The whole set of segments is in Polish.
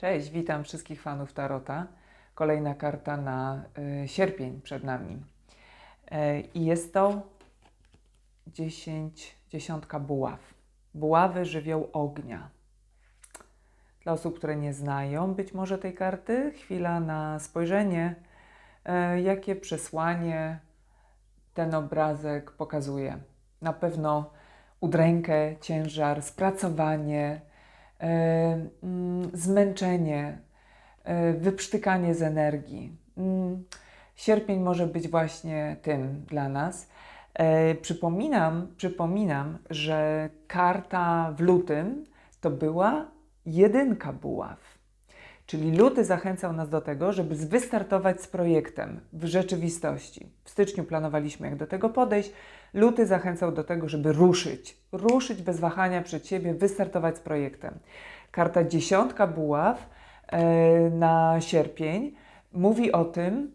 Cześć, witam wszystkich fanów Tarota. Kolejna karta na y, sierpień przed nami. E, I jest to 10, dziesiątka buław. Buławy żywioł ognia. Dla osób, które nie znają być może tej karty, chwila na spojrzenie, e, jakie przesłanie ten obrazek pokazuje. Na pewno udrękę, ciężar, spracowanie, zmęczenie, wyprztykanie z energii. Sierpień może być właśnie tym dla nas. E, Przypominam, przypominam, że karta w lutym to była jedynka buław. Czyli luty zachęcał nas do tego, żeby wystartować z projektem w rzeczywistości. W styczniu planowaliśmy, jak do tego podejść. Luty zachęcał do tego, żeby ruszyć, ruszyć bez wahania przed siebie, wystartować z projektem. Karta dziesiątka buław e, na sierpień mówi o tym,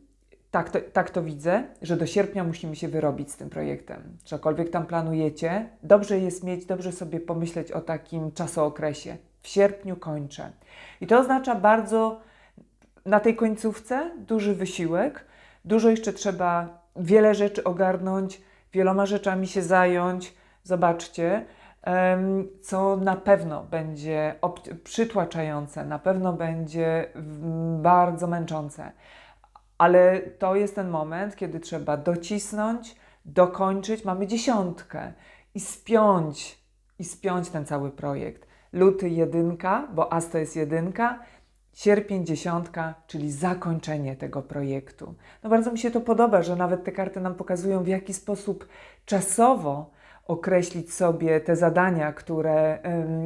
tak to, tak to widzę, że do sierpnia musimy się wyrobić z tym projektem. Cokolwiek tam planujecie, dobrze jest mieć, dobrze sobie pomyśleć o takim czasookresie. W sierpniu kończę. I to oznacza bardzo na tej końcówce duży wysiłek. Dużo jeszcze trzeba wiele rzeczy ogarnąć, wieloma rzeczami się zająć. Zobaczcie, co na pewno będzie przytłaczające, na pewno będzie bardzo męczące. Ale to jest ten moment, kiedy trzeba docisnąć, dokończyć. Mamy dziesiątkę i spiąć, i spiąć ten cały projekt. Luty jedynka, bo AS to jest jedynka, sierpień dziesiątka, czyli zakończenie tego projektu. No bardzo mi się to podoba, że nawet te karty nam pokazują, w jaki sposób czasowo określić sobie te zadania, które,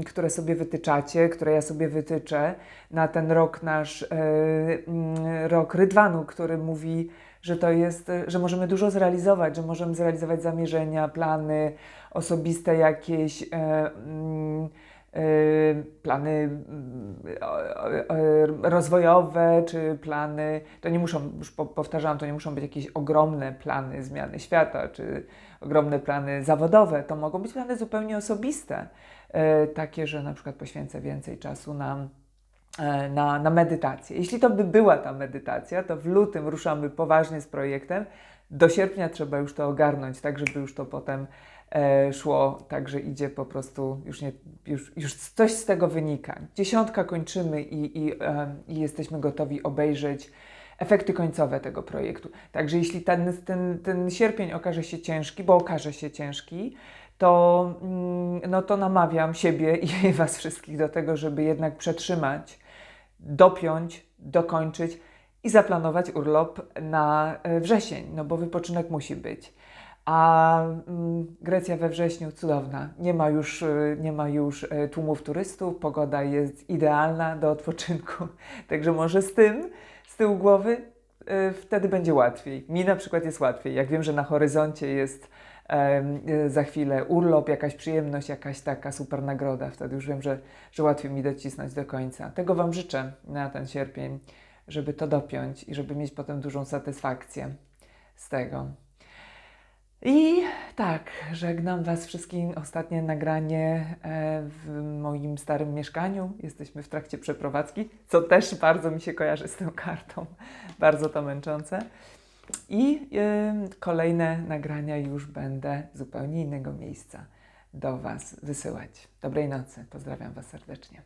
które sobie wytyczacie, które ja sobie wytyczę na ten rok nasz, yy, mm, rok Rydwanu, który mówi, że to jest, że możemy dużo zrealizować, że możemy zrealizować zamierzenia, plany osobiste jakieś, e, mm, e, plany mm, o- o- o- rozwojowe, czy plany, to nie muszą, już po- powtarzałam, to nie muszą być jakieś ogromne plany zmiany świata, czy ogromne plany zawodowe, to mogą być plany zupełnie osobiste, takie, że na przykład poświęcę więcej czasu na na, na medytację. Jeśli to by była ta medytacja, to w lutym ruszamy poważnie z projektem. Do sierpnia trzeba już to ogarnąć, tak żeby już to potem e, szło, tak że idzie po prostu, już, nie, już, już coś z tego wynika. Dziesiątka kończymy i, i, e, i jesteśmy gotowi obejrzeć efekty końcowe tego projektu. Także jeśli ten, ten, ten sierpień okaże się ciężki, bo okaże się ciężki, to, mm, no to namawiam siebie i Was wszystkich do tego, żeby jednak przetrzymać, dopiąć, dokończyć i zaplanować urlop na e, wrzesień, no bo wypoczynek musi być. A mm, Grecja we wrześniu cudowna. Nie ma już, e, nie ma już e, tłumów turystów, pogoda jest idealna do odpoczynku. Także może z tym, z tyłu głowy, wtedy będzie łatwiej. Mi na przykład jest łatwiej. Jak wiem, że na horyzoncie jest za chwilę urlop, jakaś przyjemność, jakaś taka super nagroda, wtedy już wiem, że, że łatwiej mi docisnąć do końca. Tego Wam życzę na ten sierpień, żeby to dopiąć i żeby mieć potem dużą satysfakcję z tego. I tak, żegnam Was wszystkim. Ostatnie nagranie e, w moim starym mieszkaniu. Jesteśmy w trakcie przeprowadzki, co też bardzo mi się kojarzy z tą kartą. Bardzo to męczące. I e, kolejne nagrania już będę z zupełnie innego miejsca do Was wysyłać. Dobrej nocy. Pozdrawiam Was serdecznie.